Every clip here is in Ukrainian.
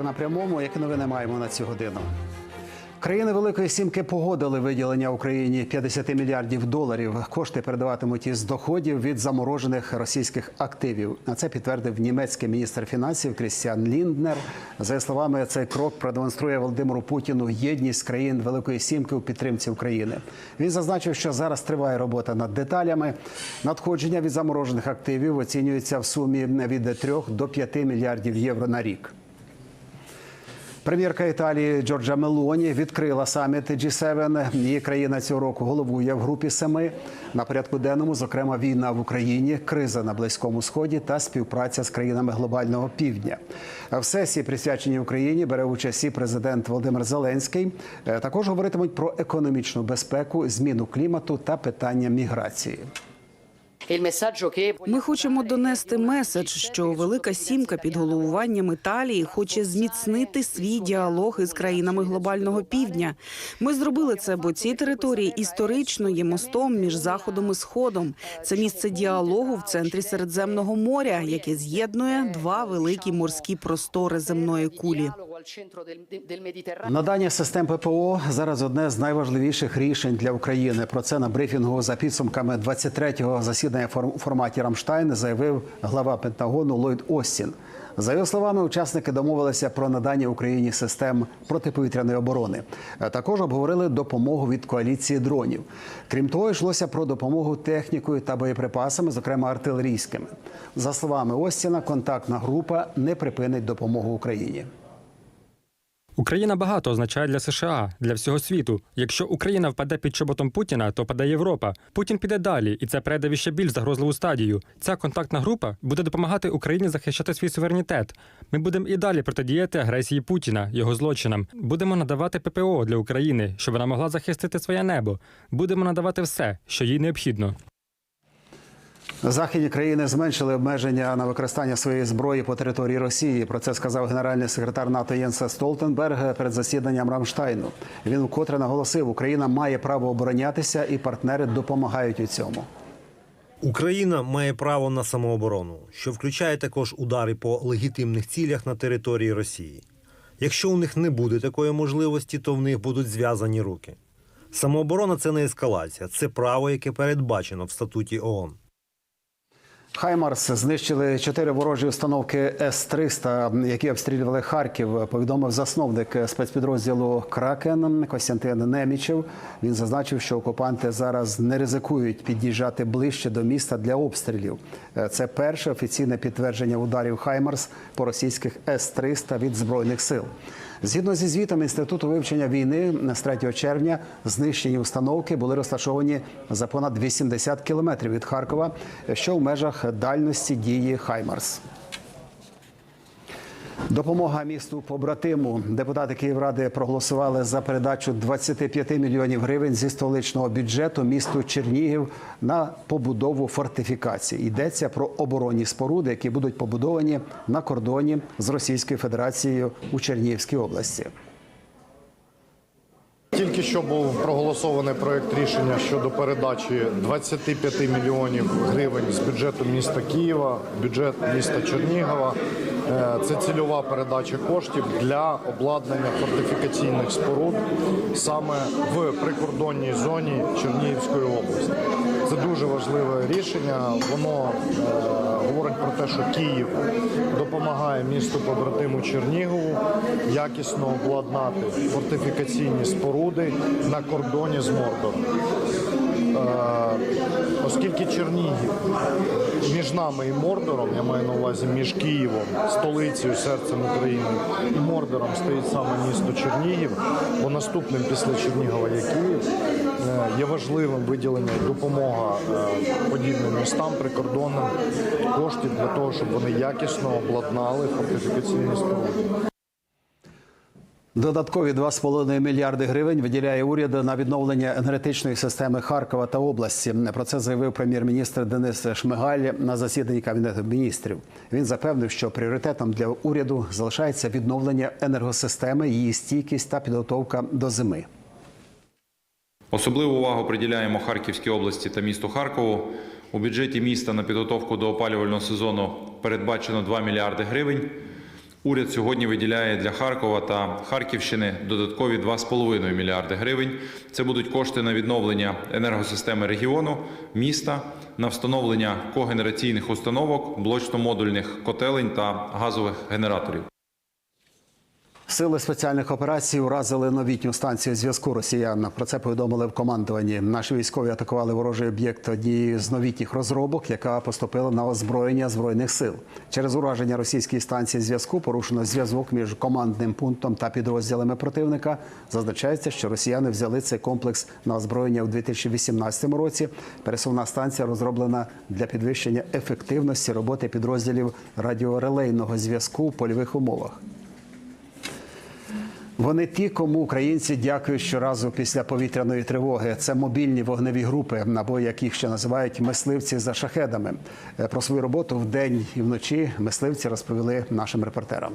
Тепер на прямому, які новини маємо на цю годину. Країни Великої Сімки погодили виділення Україні 50 мільярдів доларів. Кошти передаватимуть із доходів від заморожених російських активів. На це підтвердив німецький міністр фінансів Крістіан Лінднер. За словами, цей крок продемонструє Володимиру Путіну єдність країн Великої Сімки у підтримці України. Він зазначив, що зараз триває робота над деталями. Надходження від заморожених активів оцінюється в сумі від 3 до 5 мільярдів євро на рік. Прем'єрка Італії Джорджа Мелоні відкрила саміт G7. Її країна цього року головує в групі семи. На порядку денному, зокрема, війна в Україні, криза на Близькому Сході та співпраця з країнами глобального півдня. В сесії, присвяченій Україні, бере участь і президент Володимир Зеленський. Е, Також говоритимуть про економічну безпеку, зміну клімату та питання міграції. Ми хочемо донести меседж, що Велика Сімка під головуванням Італії хоче зміцнити свій діалог із країнами глобального півдня. Ми зробили це, бо ці території історично є мостом між заходом і сходом. Це місце діалогу в центрі Середземного моря, яке з'єднує два великі морські простори земної кулі. Надання систем ППО зараз одне з найважливіших рішень для України. Про це на брифінгу за підсумками 23-го засідання у форматі Рамштайн заявив глава Пентагону Ллойд Остін. За його словами, учасники домовилися про надання Україні систем протиповітряної оборони. Е, Також обговорили допомогу від коаліції дронів. Крім того, йшлося про допомогу технікою та боєприпасами, зокрема артилерійськими. За словами Остіна, контактна група не припинить допомогу Україні. Україна багато означає для США, для всього світу. Якщо Україна впаде під чоботом Путіна, то паде Європа. Путін піде далі, і це перейде ще більш загрозливу стадію. Ця контактна група буде допомагати Україні захищати свій суверенітет. Ми будемо і далі протидіяти агресії Путіна, його злочинам. Будемо надавати ППО для України, щоб вона могла захистити своє небо. Будемо надавати все, що їй необхідно. Західні країни зменшили обмеження на використання своєї зброї по території Росії. Про це сказав генеральний секретар НАТО Єнса Столтенберг перед засіданням Рамштайну. Він вкотре наголосив, Україна має право оборонятися, і партнери допомагають у цьому. Україна має право на самооборону, що включає також удари по легітимних цілях на території Росії. Якщо у них не буде такої можливості, то в них будуть зв'язані руки. Самооборона це не ескалація, це право, яке передбачено в статуті ООН. Хаймарс знищили чотири ворожі установки С-300, які обстрілювали Харків. Повідомив засновник спецпідрозділу Кракен Костянтин Немічев. Він зазначив, що окупанти зараз не ризикують під'їжджати ближче до міста для обстрілів. Це перше офіційне підтвердження ударів Хаймарс по російських С-300 від збройних сил. Згідно зі звітом інституту вивчення війни з 3 червня знищені установки були розташовані за понад 80 кілометрів від Харкова, що в межах дальності дії Хаймарс. Допомога місту побратиму. Депутати Київради проголосували за передачу 25 мільйонів гривень зі столичного бюджету місту Чернігів на побудову фортифікацій. Йдеться про оборонні споруди, які будуть побудовані на кордоні з Російською Федерацією у Чернігівській області. Тільки що був проголосований проект рішення щодо передачі 25 мільйонів гривень з бюджету міста Києва, бюджет міста Чернігова. Е, Це цільова передача коштів для обладнання фортифікаційних споруд саме в прикордонній зоні Чернігівської області. Це дуже важливе рішення. Воно е, говорить про те, що Київ допомагає місту побратиму Чернігову якісно обладнати фортифікаційні споруди на кордоні з Мордором. Е, Оскільки Чернігів між нами і Мордором, я маю на увазі між Києвом, столицею, серцем України і Мордором стоїть саме місто Чернігів, бо наступним після Чернігова є Київ. Е, Є важливим виділення допомога е, подібним містам прикордонним коштів для того, щоб вони якісно обладнали фортифікаційні споруди. Додаткові 2,5 мільярди гривень виділяє уряд на відновлення енергетичної системи Харкова та області. Про це заявив прем'єр-міністр Денис Шмигаль на засіданні кабінету міністрів. Він запевнив, що пріоритетом для уряду залишається відновлення енергосистеми, її стійкість та підготовка до зими. Особливу увагу приділяємо Харківській області та місту Харкову. У бюджеті міста на підготовку до опалювального сезону передбачено 2 мільярди гривень. Уряд сьогодні виділяє для Харкова та Харківщини додаткові 2,5 мільярди гривень. Це будуть кошти на відновлення енергосистеми регіону, міста, на встановлення когенераційних установок, блочно-модульних котелень та газових генераторів. Сили спеціальних операцій уразили новітню станцію зв'язку росіян. Про це повідомили в командуванні. Наші військові атакували ворожий об'єкт однієї з новітніх розробок, яка поступила на озброєння збройних сил. Через ураження російської станції зв'язку порушено зв'язок між командним пунктом та підрозділами противника. Зазначається, що росіяни взяли цей комплекс на озброєння у 2018 році. Пересувна станція розроблена для підвищення ефективності роботи підрозділів радіорелейного зв'язку в польових умовах. Вони ті, кому українці дякують щоразу після повітряної тривоги. Це мобільні вогневі групи, або як їх ще називають мисливці за шахедами. Е, Про свою роботу в день і вночі мисливці розповіли нашим репортерам.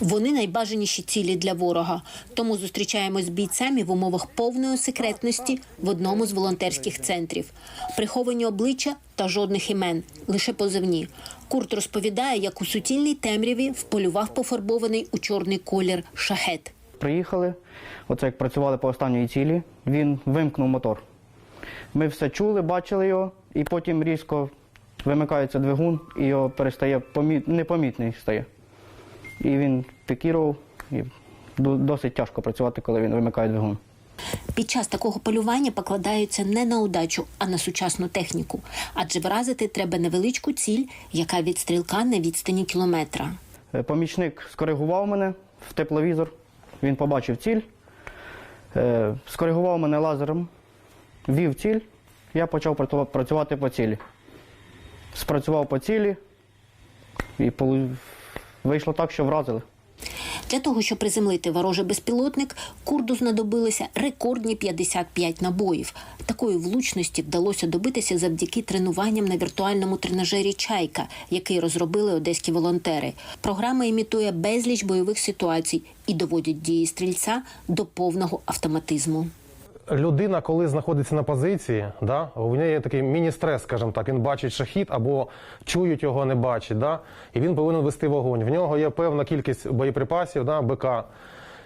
Вони найбажаніші цілі для ворога. Тому зустрічаємось з бійцями в умовах повної секретності в одному з волонтерських центрів. Приховані обличчя та жодних імен, лише позивні. Курт розповідає, як у суцільній темряві вполював пофарбований у чорний колір шахет. Приїхали, оце як працювали по останньої цілі, він вимкнув мотор. Ми все чули, бачили його, і потім різко вимикається двигун і його перестає помі... непомітний стає. І він пікірував, і досить тяжко працювати, коли він вимикає двигун. Під час такого полювання покладаються не на удачу, а на сучасну техніку. Адже вразити треба невеличку ціль, яка від стрілка на відстані кілометра. Е, Помічник скоригував мене в тепловізор, він побачив ціль, е, скоригував мене лазером, вів ціль, я почав працювати по цілі. Спрацював по цілі і вийшло так, що вразили. Для того, щоб приземлити ворожий безпілотник, курду знадобилося рекордні 55 набоїв. Такої влучності вдалося добитися завдяки тренуванням на віртуальному тренажері Чайка, який розробили одеські волонтери. Програма імітує безліч бойових ситуацій і доводить дії стрільця до повного автоматизму. Людина, коли знаходиться на позиції, да, у неї є такий міні-стрес, скажімо так, він бачить шахіт або чують його, не бачить, да, і він повинен вести вогонь. В нього є певна кількість боєприпасів, да, БК.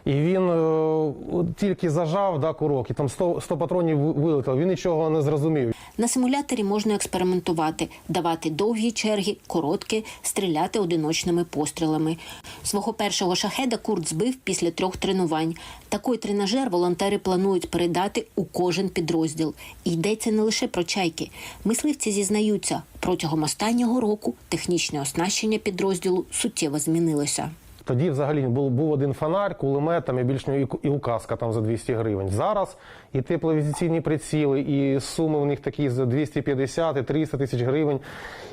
І він е, тільки зажав да, курок, і там 100, 100 патронів ви- вилетіло, він нічого не зрозумів. На симуляторі можна експериментувати, давати довгі черги, короткі, стріляти одиночними пострілами. Свого першого шахеда Курт збив після трьох тренувань. Такий тренажер волонтери планують передати у кожен підрозділ. І йдеться не лише про чайки. Мисливці зізнаються, протягом останнього року технічне оснащення підрозділу суттєво змінилося. Тоді взагалі був, був один фонарь, кулемет там, і більш і, і указка там за 200 гривень. Зараз і тепловізаційні приціли, і суми у них такі за 250 і 300 тисяч гривень.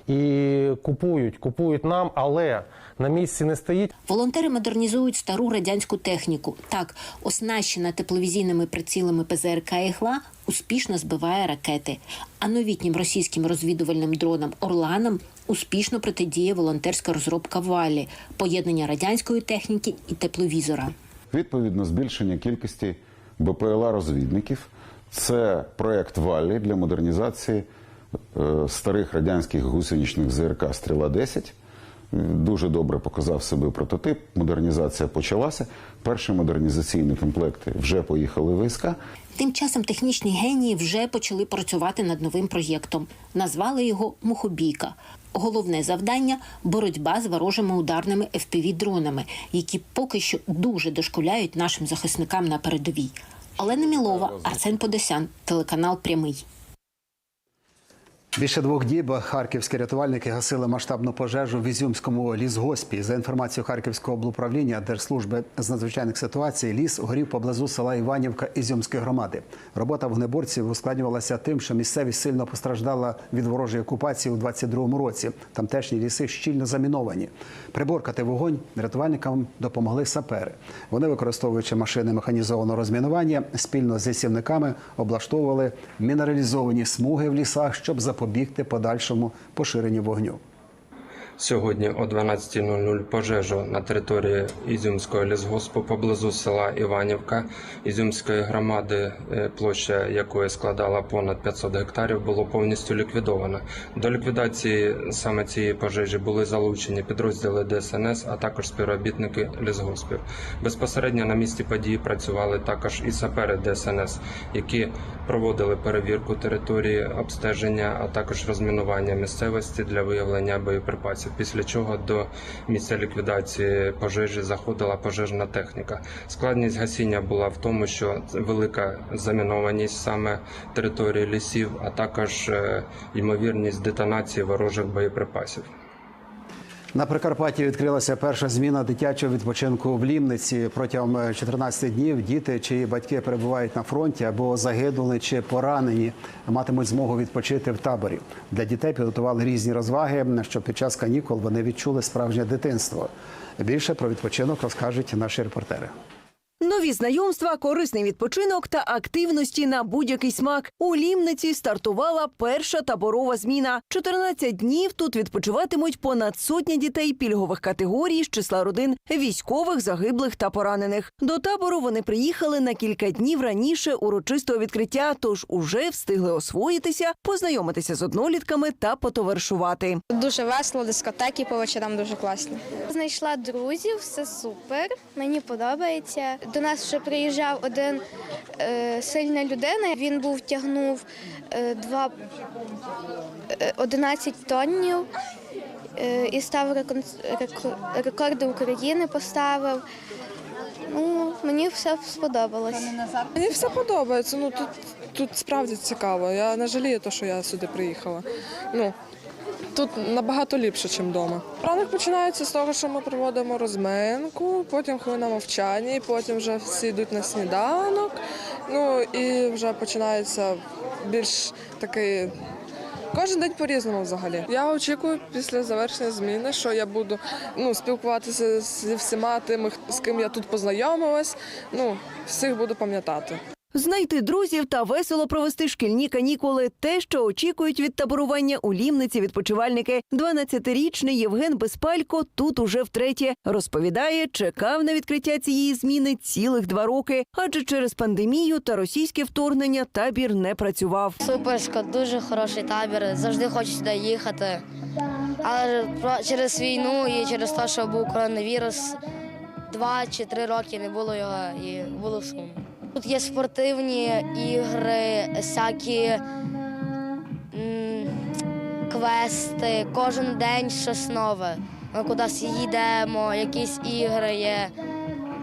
І купують, купують нам, але на місці не стоїть. Волонтери модернізують стару радянську техніку. Так, оснащена тепловізійними прицілами ПЗРК «Ігла» успішно збиває ракети. А новітнім російським розвідувальним дронам Орланам успішно протидіє волонтерська розробка Валі, поєднання радянської техніки і тепловізора. Відповідно, збільшення кількості БПЛА розвідників. Це проект Валлі для модернізації е, старих радянських гусеничних ЗРК Стріла 10. Е, Дуже добре показав себе прототип. Модернізація почалася. Перші модернізаційні комплекти вже поїхали в війська. Тим часом технічні генії вже почали працювати над новим проєктом. Назвали його Мухобійка. Головне завдання боротьба з ворожими ударними FPV-дронами, які поки що дуже дошкуляють нашим захисникам на передовій. Олена Мілова, Арсен Подосян, телеканал Прямий. Більше двох діб харківські рятувальники гасили масштабну пожежу в Ізюмському лісгоспі. За інформацією Харківського облуправління Держслужби з надзвичайних ситуацій, ліс горів поблизу села Іванівка Ізюмської громади. Робота вогнеборців ускладнювалася тим, що місцевість сильно постраждала від ворожої окупації у 22-му році. Тамтешні ліси щільно заміновані. Приборкати вогонь рятувальникам допомогли сапери. Вони, використовуючи машини механізованого розмінування, спільно з лісівниками облаштовували мінералізовані смуги в лісах, щоб запобігти подальшому поширенню вогню. Сьогодні о 12.00 пожежу на території Ізюмського лісгоспу поблизу села Іванівка Ізюмської громади, е, площа якої складала понад 500 гектарів, було повністю ліквідовано. До ліквідації саме цієї пожежі були залучені підрозділи ДСНС, а також співробітники лісгоспів. Безпосередньо на місці події працювали також і сапери ДСНС, які проводили перевірку території обстеження, а також розмінування місцевості для виявлення боєприпасів. Після чого до місця ліквідації пожежі заходила пожежна техніка. Складність гасіння була в тому, що велика замінованість саме території лісів, а також е, ймовірність детонації ворожих боєприпасів. На Прикарпатті відкрилася перша зміна дитячого відпочинку в Лімниці. Протягом 14 днів діти, чиї батьки перебувають на фронті або загинули чи поранені, матимуть змогу відпочити в таборі. Для дітей підготували різні розваги, щоб під час канікул вони відчули справжнє дитинство. Більше про відпочинок розкажуть наші репортери. Нові знайомства, корисний відпочинок та активності на будь-який смак. У Лімниці стартувала перша таборова зміна. 14 днів тут відпочиватимуть понад сотня дітей пільгових категорій з числа родин військових, загиблих та поранених. До табору вони приїхали на кілька днів раніше урочистого відкриття, тож уже встигли освоїтися, познайомитися з однолітками та потоваришувати. Дуже весело, дискотеки по дуже класні. Знайшла друзів, все супер. Мені подобається. До нас вже приїжджав один е, сильна людина. Він був тягнув е, два е, 11 тоннів е, і став рекон- реко- рекорди України поставив. Ну, мені все сподобалось. Мені все подобається. Ну тут, тут справді цікаво. Я не жалію, те, що я сюди приїхала. Ну тут набагато ліпше, ніж вдома. Ранок починається з того, що ми проводимо розминку, потім хвилина мовчання, і потім вже всі йдуть на сніданок. Ну і вже починається більш такий. Кожен день по-різному взагалі. Я очікую після завершення зміни, що я буду ну, спілкуватися зі всіма тими, з ким я тут познайомилась. Ну, всіх буду пам'ятати. Знайти друзів та весело провести шкільні канікули те, що очікують від таборування у Лімниці відпочивальники. 12-річний Євген Безпалько тут уже втретє розповідає, чекав на відкриття цієї зміни цілих два роки, адже через пандемію та російське вторгнення табір не працював. Суперсько, дуже хороший табір. Завжди хочу сюди їхати. Але через війну і через те, що був коронавірус, два чи три роки не було його і було сумно. Тут є спортивні ігри, всякі квести, кожен день щось нове. Ми кудись їдемо, якісь ігри є.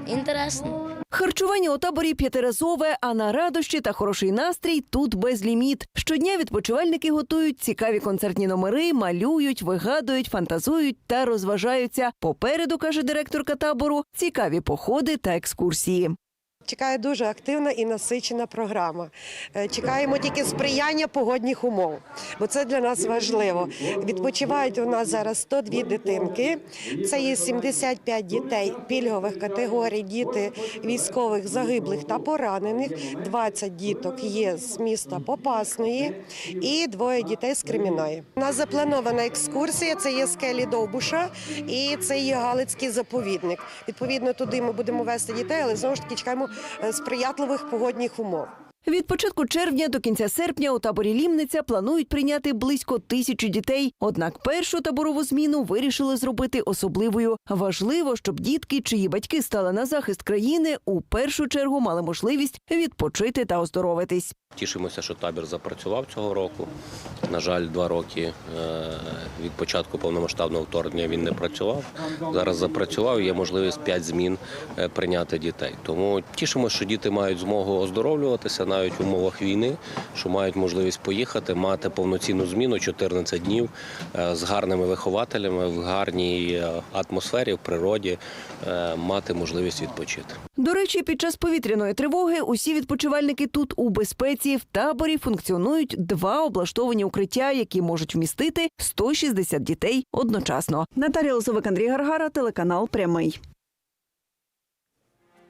Інтересно. Харчування у таборі п'ятиразове, а на радощі та хороший настрій тут безліміт. Щодня відпочивальники готують цікаві концертні номери, малюють, вигадують, фантазують та розважаються. Попереду каже директорка табору, цікаві походи та екскурсії. Чекає дуже активна і насичена програма. Е, Чекаємо тільки сприяння погодних умов, бо це для нас важливо. Відпочивають у нас зараз 102 дитинки. Це є 75 дітей пільгових категорій, діти військових загиблих та поранених. 20 діток є з міста Попасної і двоє дітей з Креміної. У нас запланована екскурсія. Це є скелі Довбуша і це є Галицький заповідник. Відповідно, туди ми будемо вести дітей, але знову ж таки чекаємо сприятливих погодних умов. Від початку червня до кінця серпня у таборі Лімниця планують прийняти близько тисячі дітей. Однак першу таборову зміну вирішили зробити особливою. Важливо, щоб дітки, чиї батьки стали на захист країни, у першу чергу мали можливість відпочити та оздоровитись. Тішимося, що табір запрацював цього року. На жаль, два роки е, від початку повномасштабного вторгнення він не працював. Зараз запрацював. Є можливість 5 змін е, прийняти дітей. Тому тішимося, що діти мають змогу оздоровлюватися навіть в умовах війни, що мають можливість поїхати, мати повноцінну зміну 14 днів е, з гарними вихователями в гарній е, атмосфері, в природі, е, мати можливість відпочити. До речі, під час повітряної тривоги усі відпочивальники тут у безпеці. В таборі функціонують два облаштовані укриття, які можуть вмістити 160 дітей одночасно. Наталія Лозовик, Андрій Гаргара, телеканал Прямий.